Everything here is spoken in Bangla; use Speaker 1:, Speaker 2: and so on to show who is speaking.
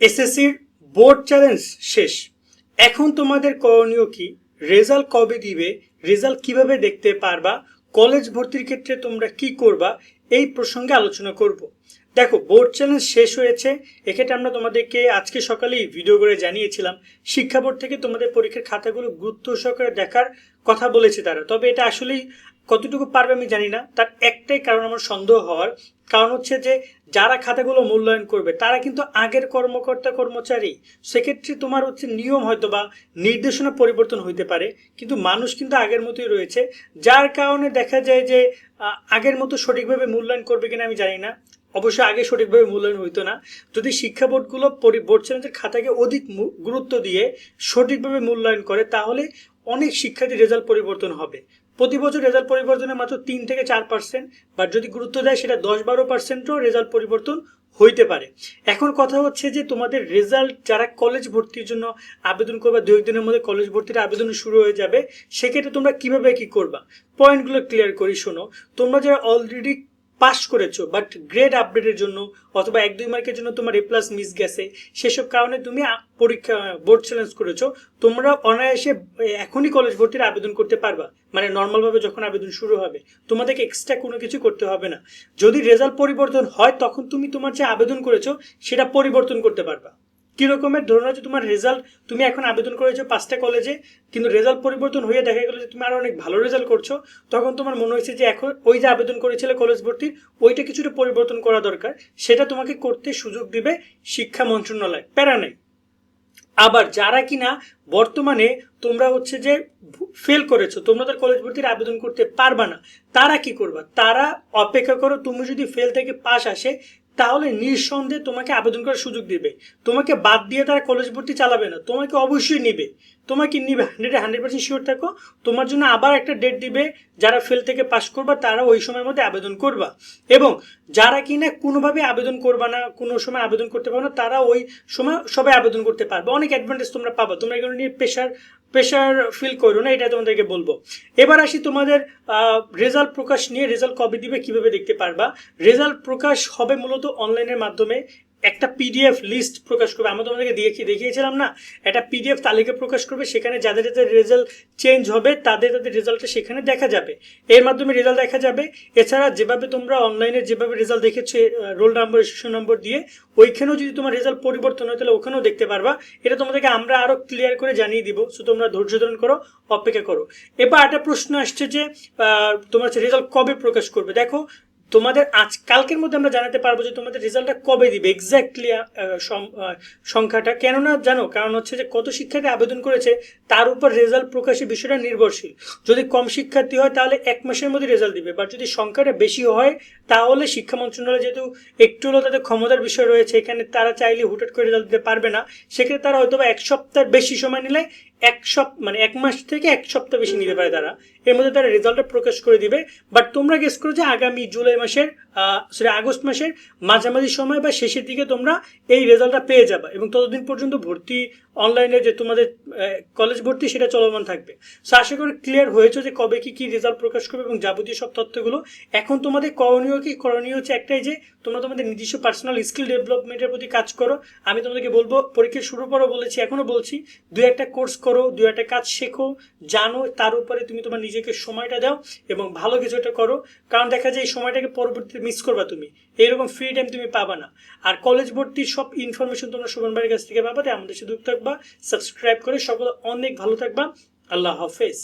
Speaker 1: এসএসসির বোর্ড চ্যালেঞ্জ শেষ। এখন তোমাদের করণীয় কি? রেজাল্ট কবে দিবে? রেজাল্ট কীভাবে দেখতে পারবা? কলেজ ভর্তির ক্ষেত্রে তোমরা কি করবা? এই প্রসঙ্গে আলোচনা করব। দেখো, বোর্ড চ্যালেঞ্জ শেষ হয়েছে। এক্ষেত্রে আমরা তোমাদেরকে আজকে সকালেই ভিডিও করে জানিয়েছিলাম। শিক্ষা বোর্ড থেকে তোমাদের পরীক্ষার খাতাগুলো গুরুত্ব সহকারে দেখার কথা বলেছে তারা। তবে এটা আসলেই কতটুকু পারবে আমি জানি না। তার একটাই কারণ আমার সন্দেহ হওয়ার কারণ হচ্ছে যে, যারা খাতাগুলো মূল্যায়ন করবে, তারা কিন্তু আগের কর্মকর্তা, কর্মচারী। সেক্ষেত্রে তোমার হচ্ছে নিয়ম হয়তো বা নির্দেশনা পরিবর্তন হইতে পারে, কিন্তু মানুষ কিন্তু আগের মতোই রয়েছে। যার কারণে দেখা যায় যে আগের মতো সঠিকভাবে মূল্যায়ন করবে কিনা আমি জানি না। অবশ্যই আগে সঠিকভাবে মূল্যায়ন হইতো না। যদি শিক্ষা বোর্ডগুলো বোর্ড চ্যালেঞ্জের খাতাকে অধিক গুরুত্ব দিয়ে সঠিকভাবে মূল্যায়ন করে, তাহলে অনেক শিক্ষার্থীর রেজাল্ট পরিবর্তন হবে। প্রতি বছর রেজাল্ট পরিবর্তনের মাত্র তিন থেকে চার পার্সেন্ট বা যদি গুরুত্ব দেয় সেটা দশ বারো পার্সেন্টও রেজাল্ট পরিবর্তন হইতে পারে। এখন কথা হচ্ছে যে তোমাদের রেজাল্ট যারা কলেজ ভর্তির জন্য আবেদন করবা, দু একদিনের মধ্যে কলেজ ভর্তির আবেদন শুরু হয়ে যাবে, সেক্ষেত্রে তোমরা কীভাবে কি করবা? পয়েন্টগুলো ক্লিয়ার করি শোনো। তোমরা যারা অলরেডি পাস করেছ বাট গ্রেড আপডেটের জন্য অথবা এক, দুই মার্কের জন্য তোমার এ প্লাস মিস গেছে, সেসব কারণে তুমি পরীক্ষা বোর্ড চ্যালেঞ্জ করেছ, তোমরা অনায়াসে এখনই কলেজ ভর্তির আবেদন করতে পারবা মানে নর্মালভাবে যখন আবেদন শুরু হবে, তোমাদেরকে এক্সট্রা কোনো কিছু করতে হবে না। যদি রেজাল্ট পরিবর্তন হয়, তখন তুমি তোমার যে আবেদন করেছ, সেটা পরিবর্তন করতে পারবা। কি রকমের? ধরুন হচ্ছে তোমার রেজাল্ট তুমি এখন আবেদন করেছ পাঁচটা কলেজে কিন্তু রেজাল্ট পরিবর্তন হয়ে দেখা গেলো যে তুমি আরও অনেক ভালো রেজাল্ট করছ, তখন তোমার মনে হয়েছে যে এখন ওই যে আবেদন করেছিলে কলেজ ভর্তির, ওইটা কিছুটা পরিবর্তন করা দরকার। সেটা তোমাকে করতে সুযোগ দিবে শিক্ষা মন্ত্রণালয়। প্যারা নেই। আবার যারা কিনা বর্তমানে তোমরা হচ্ছে যে ফেল করেছ, তোমরা তো কলেজ ভর্তির আবেদন করতে পারবা না, তারা কি করবা? তারা অপেক্ষা করো, তুমি যদি ফেল থেকে পাস আসে তাহলে নিঃসন্দেহে তোমাকে আবেদন করার সুযোগ দিবে। তোমাকে বাদ দিয়ে তারা কলেজ ভর্তি চালাবে না। তোমাকে অবশ্যই নিবে। তোমাকে নিবে হান্ড্রেড হান্ড্রেড পার্সেন্ট শিওর থাকো। তোমার জন্য আবার একটা ডেট দিবে। যারা ফেল থেকে পাস করবা, তারা ওই সময়ের মধ্যে আবেদন করবা। এবং যারা কিনা কোনোভাবে আবেদন করবা না, কোনো সময় আবেদন করতে পারবে না, তারা ওই সময় সবাই আবেদন করতে পারবে। অনেক অ্যাডভান্টেজ তোমরা পাবা। তোমরা এগুলো নিয়ে প্রেশার প্রেশার ফিল করো না, এটা তোমাদেরকে বলব। এবার আসি তোমাদের রেজাল্ট প্রকাশ নিয়ে রেজাল্ট কবে দিবে কীভাবে দেখতে পারবা? রেজাল্ট প্রকাশ হবে মূলত অনলাইনের মাধ্যমে। একটা পিডিএফ লিস্ট প্রকাশ করবে। আমরা তোমাদেরকে দেখি দেখিয়েছিলাম না, একটা পিডিএফ তালিকা প্রকাশ করবে, সেখানে যাদের যাদের রেজাল্ট চেঞ্জ হবে, তাদের তাদের রেজাল্টটা সেখানে দেখা যাবে। এর মাধ্যমে রেজাল্ট দেখা যাবে। এছাড়া যেভাবে তোমরা অনলাইনে যেভাবে রেজাল্ট দেখেছ রোল নাম্বার রেজিস্ট্রেশন নম্বর দিয়ে, ওইখানেও যদি তোমার রেজাল্ট পরিবর্তন হয়, তাহলে ওখানেও দেখতে পারবা। এটা তোমাদেরকে আমরা আরও ক্লিয়ার করে জানিয়ে দিব। সো তোমরা ধৈর্য ধারণ করো, অপেক্ষা করো। এবার একটা প্রশ্ন আসছে যে তোমার রেজাল্ট কবে প্রকাশ করবে? দেখো তোমাদের আজ কালকের মধ্যে আমরা জানাতে পারব যে তোমাদের রেজাল্টটা কবে দিবে এক্স্যাক্টলি সংখ্যাটা। কেননা জানো, কারণ হচ্ছে যে কত শিক্ষার্থী আবেদন করেছে, তার উপর রেজাল্ট প্রকাশের বিষয়টা নির্ভরশীল। যদি কম শিক্ষার্থী হয়, তাহলে এক মাসের মধ্যে রেজাল্ট দিবে। বা যদি সংখ্যাটা বেশি হয়, তাহলে শিক্ষা মন্ত্রণালয় যেহেতু একটু হলেও তাদের ক্ষমতার বিষয় রয়েছে, এখানে তারা চাইলে হুটহাট করে রেজাল্ট দিতে পারবে না। সেক্ষেত্রে তারা হয়তো এক সপ্তাহের বেশি সময় নিলে এক সপ্তাহ মানে এক মাস থেকে এক সপ্তাহ বেশি নিতে পারে তারা। এর মধ্যে তারা রেজাল্টটা প্রকাশ করে দিবে। বাট তোমরা গেস করো যে আগামী জুলাই মাসের সরি আগস্ট মাসের মাঝামাঝি সময় বা শেষের দিকে তোমরা এই রেজাল্টটা পেয়ে যাবে এবং ততদিন পর্যন্ত ভর্তি অনলাইনে যে তোমাদের কলেজ ভর্তি সেটা চলমান থাকবে। সো আশা করি ক্লিয়ার হয়েছে যে কবে কি কি রেজাল্ট প্রকাশ করবে এবং যাবতীয় সব তথ্যগুলো। এখন তোমাদের করণীয় কি? করণীয় হচ্ছে একটাই যে, তোমরা তোমাদের নিজস্ব পার্সোনাল স্কিল ডেভেলপমেন্টের প্রতি কাজ করো। আমি তোমাদেরকে বলব পরীক্ষা শুরু করো বলেছি এখনও বলছি দু একটা কোর্স করো দু একটা কাজ শেখো, জানো, তার উপরে তুমি তোমার নিজেকে সময়টা দাও এবং ভালো কিছু একটা করো। কারণ দেখা যায়, এই সময়টাকে পরবর্তীতে মিস করবা তুমি। এইরকম ফ্রি টাইম তুমি পাবা না। আর কলেজ ভর্তির সব ইনফরমেশন তোমরা শোভন ভাইয়ের কাছ থেকে পাবা আমাদের সাথে থাকবা সাবস্ক্রাইব করে সকলে অনেক ভালো থাকবা। আল্লাহ হাফেজ।